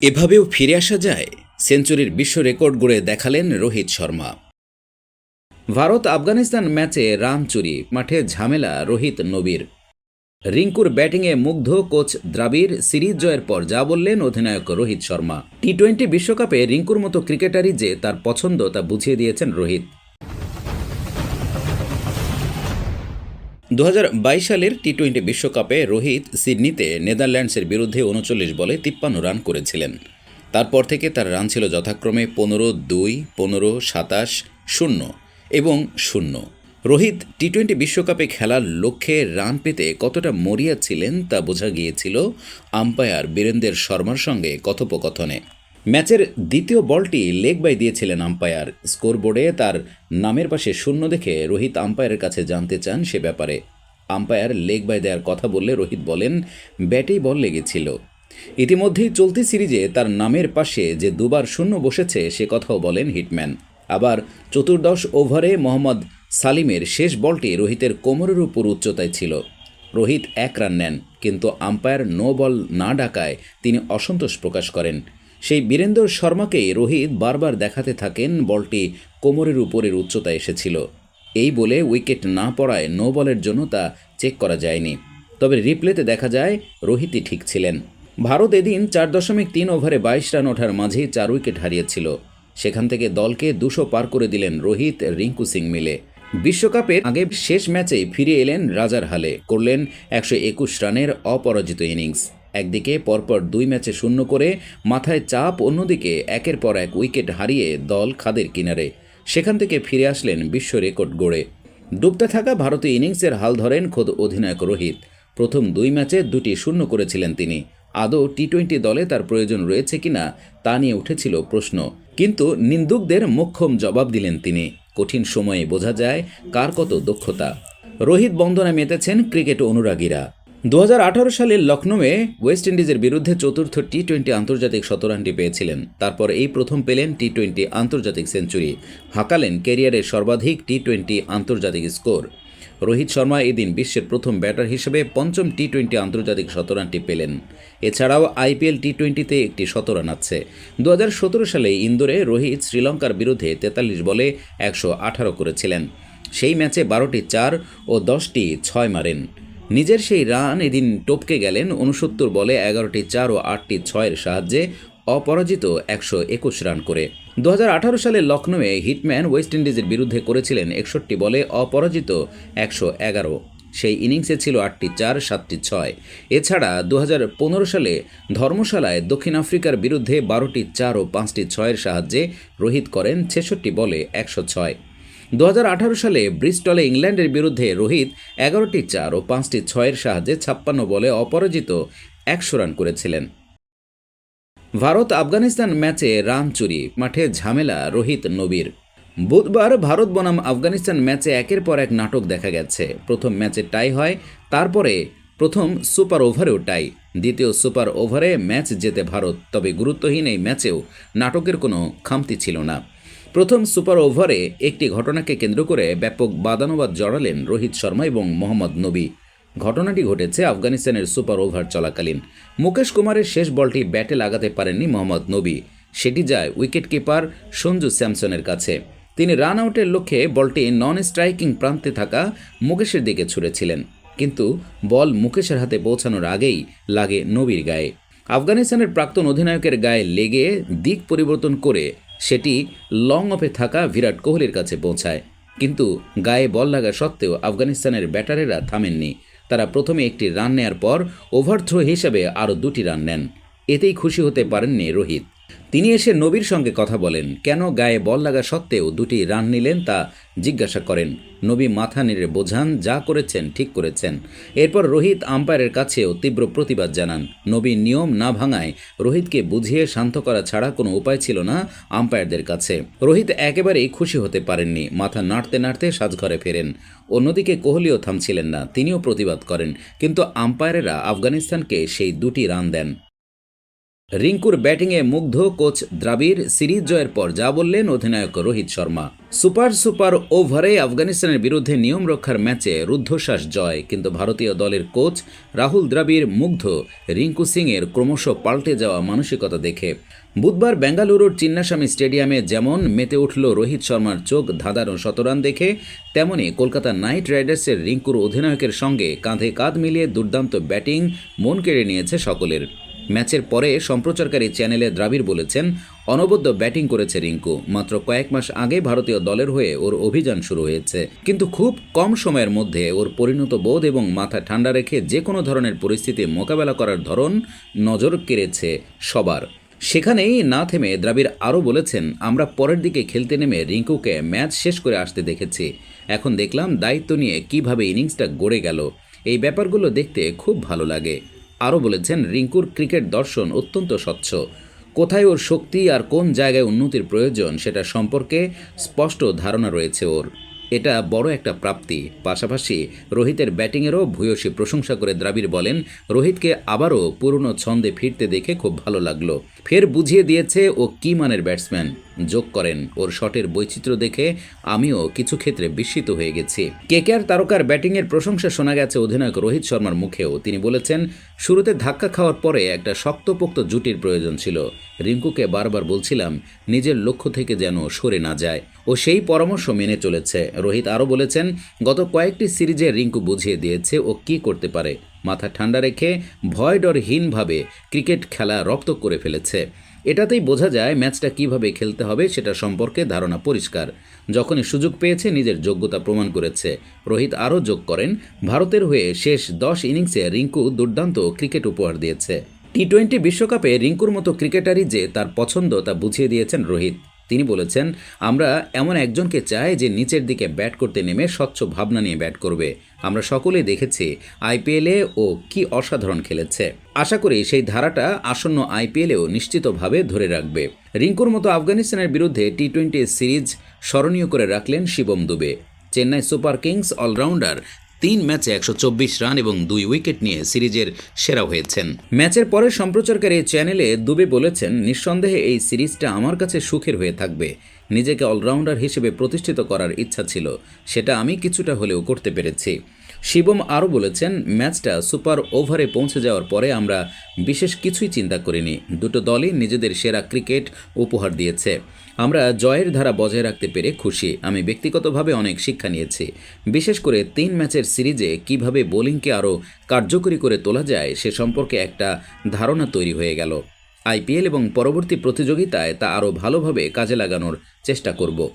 এভাবেও ফিরে আসা যায়? সেঞ্চুরির বিশ্ব রেকর্ড গড়ে দেখালেন রোহিত শর্মা। ভারত আফগানিস্তান ম্যাচে রান চুরি, মাঠে ঝামেলা, রোহিত নবীর। রিঙ্কুর ব্যাটিংয়ে মুগ্ধ কোচ দ্রাবিড়, সিরিজ জয়ের পর যা বললেন অধিনায়ক রোহিত শর্মা। টি টোয়েন্টি বিশ্বকাপে রিঙ্কুর মতো ক্রিকেটারই যে তার পছন্দ তা বুঝিয়ে দিয়েছেন রোহিত। দু হাজার বাইশ সালের টি টোয়েন্টি বিশ্বকাপে রোহিত সিডনিতে নেদারল্যান্ডসের বিরুদ্ধে উনচল্লিশ বলে তিপ্পান্ন রান করেছিলেন। তারপর থেকে তার রান ছিল যথাক্রমে পনেরো, দুই, পনেরো, সাতাশ, শূন্য এবং শূন্য। রোহিত টি টোয়েন্টি বিশ্বকাপে খেলার লক্ষ্যে রান পেতে কতটা মরিয়া ছিলেন তা বোঝা গিয়েছিল আম্পায়ার বীরেন্দ্র শর্মার সঙ্গে কথোপকথনে। ম্যাচের দ্বিতীয় বলটি লেগ বাই দিয়েছিলেন আম্পায়ার। স্কোরবোর্ডে তার নামের পাশে শূন্য দেখে রোহিত আম্পায়ারের কাছে জানতে চান সে ব্যাপারে। আম্পায়ার লেগ বাই দেওয়ার কথা বললে রোহিত বলেন, ব্যাটেই বল লেগেছিল। ইতিমধ্যেই চলতি সিরিজে তার নামের পাশে যে দুবার শূন্য বসেছে, সে কথাও বলেন হিটম্যান। আবার চতুর্দশ ওভারে মোহাম্মদ সালিমের শেষ বলটি রোহিতের কোমরের উপর উচ্চতায় ছিল। রোহিত এক রান নেন, কিন্তু আম্পায়ার নো বল না ডাকায় তিনি অসন্তোষ প্রকাশ করেন। সেই বীরেন্দ্র শর্মাকেই রোহিত বারবার দেখাতে থাকেন, বলটি কোমরের উপরের উচ্চতায় এসেছিল। এই বলে উইকেট না পড়ায় নো বলের জন্য তা চেক করা যায়নি। তবে রিপ্লেতে দেখা যায়, রোহিতই ঠিক ছিলেন। ভারত এদিন চার দশমিক তিন ওভারে বাইশ রান ওঠার মাঝেই চার উইকেট হারিয়েছিল। সেখান থেকে দলকে দুশো পার করে দিলেন রোহিত, রিঙ্কু সিং মিলে। বিশ্বকাপের আগে শেষ ম্যাচে ফিরে এলেন রাজার হালে, করলেন একশো একুশ রানের অপরাজিত ইনিংস। একদিকে পরপর দুই ম্যাচে শূন্য করে মাথায় চাপ, অন্যদিকে একের পর এক উইকেট হারিয়ে দল খাদের কিনারে। সেখান থেকে ফিরে আসলেন বিশ্ব রেকর্ড গড়ে। ডুবতে থাকা ভারতীয় ইনিংসের হাল ধরেন খোদ অধিনায়ক রোহিত। প্রথম দুই ম্যাচে দুটি শূন্য করেছিলেন তিনি। আদৌ টি টোয়েন্টি দলে তার প্রয়োজন রয়েছে কিনা তা নিয়ে উঠেছিল প্রশ্ন। কিন্তু নিন্দুকদের মোক্ষম জবাব দিলেন তিনি। কঠিন সময়ে বোঝা যায় কার কত দক্ষতা। রোহিত বন্দনা মেতেছেন ক্রিকেট অনুরাগীরা। দু সালের লখনৌয়ে ওয়েস্ট ইন্ডিজের বিরুদ্ধে চতুর্থ টি টোয়েন্টি আন্তর্জাতিক শতরানটি পেয়েছিলেন। তারপর এই প্রথম পেলেন টি টোয়েন্টি আন্তর্জাতিক সেঞ্চুরি। হাঁকালেন ক্যারিয়ারের সর্বাধিক টি টোয়েন্টি আন্তর্জাতিক স্কোর। রোহিত শর্মা এদিন বিশ্বের প্রথম ব্যাটার হিসেবে পঞ্চম টি টোয়েন্টি আন্তর্জাতিক শতরানটি পেলেন। এছাড়াও আইপিএল টি টোয়েন্টিতে একটি শতরান আছে। দু হাজার সতেরো সালে ইন্দোরে রোহিত শ্রীলঙ্কার বিরুদ্ধে তেতাল্লিশ বলে একশো আঠারো করেছিলেন। সেই ম্যাচে বারোটি চার ও দশটি ছয় মারেন। নিজের সেই রান এদিন টপকে গেলেন উনসত্তর বলে এগারোটি চার ও আটটি ছয়ের সাহায্যে অপরাজিত একশো একুশ রান করে। দু আঠারো সালে লখনৌয়ে হিটম্যান ওয়েস্ট ইন্ডিজের বিরুদ্ধে করেছিলেন একষট্টি বলে অপরাজিত একশো এগারো। সেই ইনিংসে ছিল আটটি চার, সাতটি ছয়। এছাড়া দু হাজার পনেরো সালে ধর্মশালায় দক্ষিণ আফ্রিকার বিরুদ্ধে বারোটি চার ও পাঁচটি ছয়ের সাহায্যে রোহিত করেন ছেষট্টি বলে একশো ছয়। দু হাজার আঠারো সালে ব্রিস্টলে ইংল্যান্ডের বিরুদ্ধে রোহিত এগারোটি চার ও পাঁচটি ছয়ের সাহায্যে ছাপ্পান্ন বলে অপরাজিত একশো রান করেছিলেন। ভারত আফগানিস্তান ম্যাচে রান চুরি, মাঠে ঝামেলা, রোহিত নবীর। বুধবার ভারত বনাম আফগানিস্তান ম্যাচে একের পর এক নাটক দেখা গেছে। প্রথম ম্যাচে টাই হয়, তারপরে প্রথম সুপার ওভারেও টাই। দ্বিতীয় সুপার ওভারে ম্যাচ জেতে ভারত, তবে গুরুত্বহীন এই ম্যাচেও নাটকের কোনো খামতি ছিল না। প্রথম সুপার ওভারে একটি ঘটনাকে কেন্দ্র করে ব্যাপক বাদানুবাদ জড়ালেন রোহিত শর্মা এবং মোহাম্মদ নবী। ঘটনাটি ঘটেছে আফগানিস্তানের সুপার ওভার চলাকালীন। মুকেশ কুমারের শেষ বলটি ব্যাটে লাগাতে পারেননি মোহাম্মদ নবী। সেটি যায় উইকেট কিপার সঞ্জু স্যামসনের কাছে। তিনি রান আউটের লক্ষ্যে বলটি নন স্ট্রাইকিং প্রান্তে থাকা মুকেশের দিকে ছুড়েছিলেন। কিন্তু বল মুকেশের হাতে পৌঁছানোর আগেই লাগে নবীর গায়ে। আফগানিস্তানের প্রাক্তন অধিনায়কের গায়ে লেগে দিক পরিবর্তন করে সেটি লং অফে থাকা বিরাট কোহলির কাছে পৌঁছায়। কিন্তু গায়ে বল লাগা সত্ত্বেও আফগানিস্তানের ব্যাটারেরা থামেননি। তারা প্রথমে একটি রান নেয়ার পর ওভারথ্রো হিসেবে আরও দুটি রান নেন। এতেই খুশি হতে পারেননি রোহিত। তিনি এসে নবীর সঙ্গে কথা বলেন, কেন গায়ে বল লাগা সত্ত্বেও দুটি রান নিলেন তা জিজ্ঞাসা করেন। নবী মাথা নেড়ে বোঝান, যা করেছেন ঠিক করেছেন। এরপর রোহিত আম্পায়ারের কাছেও তীব্র প্রতিবাদ জানান। নবী নিয়ম না ভাঙায় রোহিতকে বুঝিয়ে শান্ত করা ছাড়া কোনো উপায় ছিল না আম্পায়ারদের কাছে। রোহিত একেবারেই খুশি হতে পারেননি, মাথা নাড়তে নাড়তে সাজঘরে ফেরেন। অন্যদিকে কোহলিও থামছিলেন না, তিনিও প্রতিবাদ করেন, কিন্তু আম্পায়ারেরা আফগানিস্তানকে সেই দুটি রান দেন। রিঙ্কুর ব্যাটিংয়ে মুগ্ধ কোচ দ্রাবিড় সিরিজ জয়ের পর যা বললেন অধিনায়ক রোহিত শর্মা। সুপার সুপার ওভারে আফগানিস্তানের বিরুদ্ধে নিয়ম রক্ষার ম্যাচে রুদ্ধশ্বাস জয়, কিন্তু ভারতীয় দলের কোচ রাহুল দ্রাবিড় মুগ্ধ। রিঙ্কু সিংয়ের ক্রমশ পাল্টে যাওয়া মানসিকতা দেখে। বুধবার বেঙ্গালুরুর চিন্নাস্বামী স্টেডিয়ামে যেমন মেতে উঠল রোহিত শর্মার চোখ ধাঁধানো শতরান দেখে, তেমনি কলকাতা নাইট রাইডার্সের রিঙ্কুর অধিনায়কের সঙ্গে কাঁধে কাঁধ মিলিয়ে দুর্দান্ত ব্যাটিং মন কেড়ে নিয়েছে সকলের। ম্যাচের পরে সম্প্রচারকারী চ্যানেলে দ্রাবিড় বলেছেন, অনবদ্য ব্যাটিং করেছে রিঙ্কু। মাত্র কয়েক মাস আগে ভারতীয় দলের হয়ে ওর অভিযান শুরু হয়েছে। কিন্তু খুব কম সময়ের মধ্যে ওর পরিণত বোধ এবং মাথা ঠান্ডা রেখে যে কোনো ধরনের পরিস্থিতি মোকাবেলা করার ধরন নজর কেড়েছে সবার। সেখানেই না থেমে দ্রাবিড় আরও বলেছেন, আমরা পরের দিকে খেলতে নেমে রিঙ্কুকে ম্যাচ শেষ করে আসতে দেখেছি। এখন দেখলাম দায়িত্ব নিয়ে কীভাবে ইনিংসটা গড়ে গেল। এই ব্যাপারগুলো দেখতে খুব ভালো লাগে। আরও বলেছেন, রিঙ্কুর ক্রিকেট দর্শন অত্যন্ত স্বচ্ছ। কোথায় ওর শক্তি আর কোন জায়গায় উন্নতির প্রয়োজন সেটা সম্পর্কে স্পষ্ট ধারণা রয়েছে ওর। এটা বড় একটা প্রাপ্তি। পাশাপাশি রোহিতের ব্যাটিংয়েরও ভূয়সী প্রশংসা করে দ্রাবিড় বলেন, রোহিতকে আবারও পুরনো ছন্দে ফিরতে দেখে খুব ভালো লাগল। ফের বুঝিয়ে দিয়েছে ও কী মানের ব্যাটসম্যান। যোগ করেন। ওর শটের বৈচিত্র্য দেখে আমিও কিছু ক্ষেত্রে বিস্মিত হয়ে গেছি। কেকেআর তারকার ব্যাটিংয়ের প্রশংসা শোনা গেছে অধিনায়ক রোহিত শর্মার মুখেও। তিনি বলেছেন, শুরুতে ধাক্কা খাওয়ার পরে একটা শক্তপোক্ত জুটির প্রয়োজন ছিল। রিঙ্কুকে বারবার বলছিলাম, নিজের লক্ষ্য থেকে যেন সরে না যায়। ও সেই পরামর্শ মেনে চলেছে। রোহিত আরও বলেছেন, গত কয়েকটি সিরিজে রিঙ্কু বুঝিয়ে দিয়েছে ও কী করতে পারে। মাথা ঠান্ডা রেখে ভয় ডরহীনভাবে ক্রিকেট খেলা রপ্ত করে ফেলেছে। এটাতেই বোঝা যায় ম্যাচটা কীভাবে খেলতে হবে সেটা সম্পর্কে ধারণা পরিষ্কার। যখনই সুযোগ পেয়েছে, নিজের যোগ্যতা প্রমাণ করেছে। রোহিত আরও যোগ করেন, ভারতের হয়ে শেষ দশ ইনিংসে রিঙ্কু দুর্দান্ত ক্রিকেট উপহার দিয়েছে। টি টোয়েন্টি বিশ্বকাপে রিঙ্কুর মতো ক্রিকেটারই যে তার পছন্দ তা বুঝিয়ে দিয়েছেন রোহিত। তিনি বলেছেন, আমরা এমন একজনকে চাই যে নিচের দিকে ব্যাট করতে নেমে স্বচ্ছ ভাবনা নিয়ে ব্যাট করবে। আমরা সকলেই দেখেছি আইপিএলে ও কি অসাধারণ খেলেছে। আশা করি সেই ধারাটা আসন্ন আইপিএলেও নিশ্চিতভাবে ধরে রাখবে। রিঙ্কুর মতো আফগানিস্তানের বিরুদ্ধে টি টোয়েন্টি সিরিজ স্মরণীয় করে রাখলেন Shivam Dube. Chennai super kings all rounder তিন ম্যাচে একশো চব্বিশ রান এবং দুই উইকেট নিয়ে সিরিজের সেরা হয়েছেন। ম্যাচের পরে সম্প্রচারকারী চ্যানেলে দুবে বলেছেন, নিঃসন্দেহে এই সিরিজটা আমার কাছে সুখের হয়ে থাকবে। নিজেকে অলরাউন্ডার হিসেবে প্রতিষ্ঠিত করার ইচ্ছা ছিল। সেটা আমি কিছুটা হলেও করতে পেরেছি। শিবম আরও বলেছেন, ম্যাচটা সুপার ওভারে পৌঁছে যাওয়ার পরে আমরা বিশেষ কিছুই চিন্তা করিনি। দুটো দলই নিজেদের সেরা ক্রিকেট উপহার দিয়েছে। আমরা জয়ের ধারা বজায় রাখতে পেরে খুশি। আমি ব্যক্তিগতভাবে অনেক শিক্ষা নিয়েছি। বিশেষ করে তিন ম্যাচের সিরিজে কীভাবে বোলিংকে আরও কার্যকরী করে তোলা যায়, সে সম্পর্কে একটা ধারণা তৈরি হয়ে গেল। আইপিএল এবং পরবর্তী প্রতিযোগিতায় তা আরও ভালোভাবে কাজে লাগানোর চেষ্টা করব।